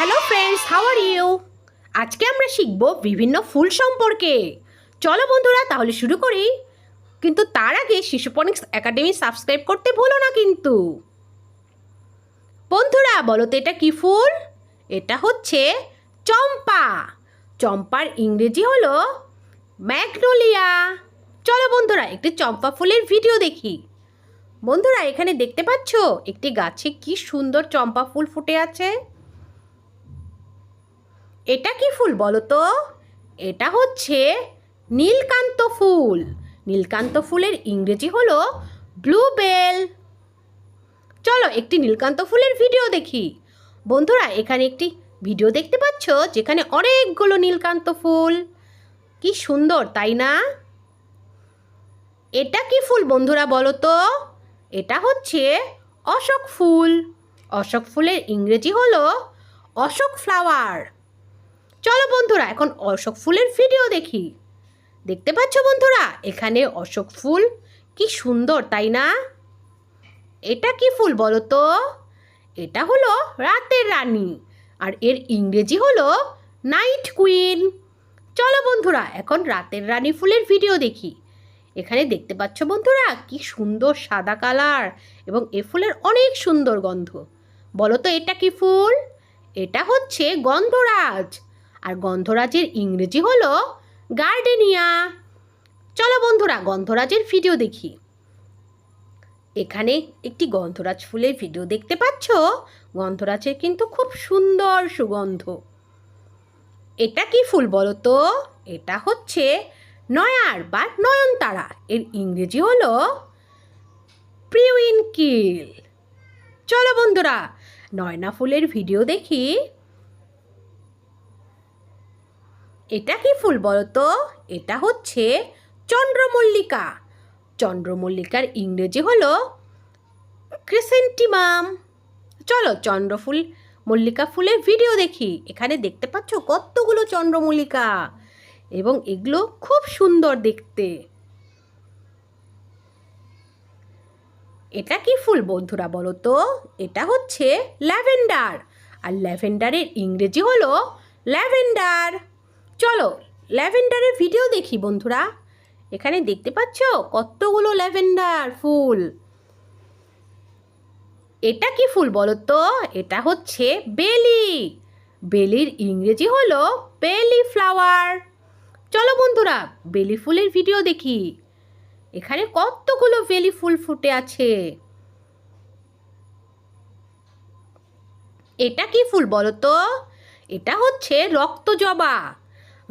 Hello friends how are you আজকে আমরা শিখব বিভিন্ন ফুল সম্পর্কে। চলো বন্ধুরা, তাহলে শুরু করি। কিন্তু তার আগে শিশুপনিক্স একাডেমি সাবস্ক্রাইব করতে ভুলো না কিন্তু। বন্ধুরা, বলো তো এটা কি ফুল? এটা হচ্ছে চম্পা। চম্পার ইংরেজি হলো ম্যাগনোলিয়া। চলো বন্ধুরা, একটি চম্পা ফুলের ভিডিও দেখি। বন্ধুরা, এখানে দেখতে পাচ্ছ, একটি গাছে কি সুন্দর চম্পা ফুল ফুটে আছে। এটা কি ফুল বলো তো এটা হচ্ছে নীলকান্ত ফুল। নীলকান্ত ফুলের ইংরেজি হলো ব্লুবেল। চলো একটি নীলকান্ত ফুলের ভিডিও দেখি। বন্ধুরা, এখানে একটি ভিডিও দেখতে পাচ্ছ যেখানে অনেকগুলো নীলকান্ত ফুল। কি সুন্দর, তাই না? এটা কি ফুল বন্ধুরা বলো তো এটা হচ্ছে অশোক ফুল। অশোক ফুলের ইংরেজি হলো অশোক ফ্লাওয়ার। চলো বন্ধুরা, এখন অশোক ফুলের ভিডিও দেখি। দেখতে পাচ্ছ বন্ধুরা, এখানে অশোক ফুল, কি সুন্দর, তাই না? এটা কি ফুল বলো তো? এটা হলো রাতের রানী, আর এর ইংরেজি হলো নাইট কুইন চলো বন্ধুরা, এখন রাতের রানী ফুলের ভিডিও দেখি। এখানে দেখতে পাচ্ছ বন্ধুরা, কি সুন্দর সাদা কালার, এবং এ ফুলের অনেক সুন্দর গন্ধ। বলো তো, এটা কি ফুল? এটা হচ্ছে গন্ধরাজ। আর গন্ধরাজের ইংরেজি হলো গার্ডেনিয়া। চলো বন্ধুরা, গন্ধরাজের ভিডিও দেখি। এখানে একটি গন্ধরাজ ফুলের ভিডিও দেখতে পাচ্ছ? গন্ধরাজের কিন্তু খুব সুন্দর সুগন্ধ। এটা কি ফুল বলো তো? এটা হচ্ছে নয়ার বা নয়নতারা। এর ইংরেজি হলো প্রিউইনকিল চলো বন্ধুরা, নয়না ফুলের ভিডিও দেখি। এটা কি ফুল বলো তো? এটা হচ্ছে চন্দ্রমল্লিকা। চন্দ্রমল্লিকার ইংরেজি হলো ক্রিসেন্টিমাম। চলো চন্দ্রফুল, মল্লিকা ফুলের ভিডিও দেখি। এখানে দেখতে পাচ্ছ কতগুলো চন্দ্রমল্লিকা? এবং এগুলো খুব সুন্দর দেখতে। এটা কি ফুল বন্ধুরা বলো তো? এটা হচ্ছে ল্যাভেন্ডার। আর ল্যাভেন্ডারের ইংরেজি হলো ল্যাভেন্ডার। চলো, ল্যাভেন্ডারের ভিডিও দেখি বন্ধুরা। এখানে দেখতে পাচ্ছ? কতগুলো ল্যাভেন্ডার ফুল। এটা কি ফুল বলো তো এটা হচ্ছে বেলি। বেলির ইংরেজি হলো বেলি ফ্লাওয়ার। চলো বন্ধুরা, বেলি ফুলের ভিডিও দেখি। এখানে কতগুলো বেলি ফুল ফুটে আছে। এটা কি ফুল বলো তো এটা হচ্ছে রক্তজবা।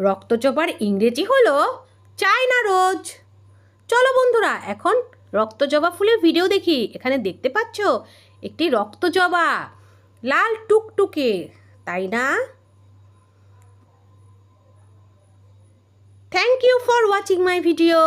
রক্তজবার ইংরেজি হলো চায়না রোজ। চলো বন্ধুরা, এখন রক্তজবা ফুলের ভিডিও দেখি। এখানে দেখতে পাচ্ছ একটি রক্তজবা লাল টুকটুকে, তাই না? Thank you for watching my video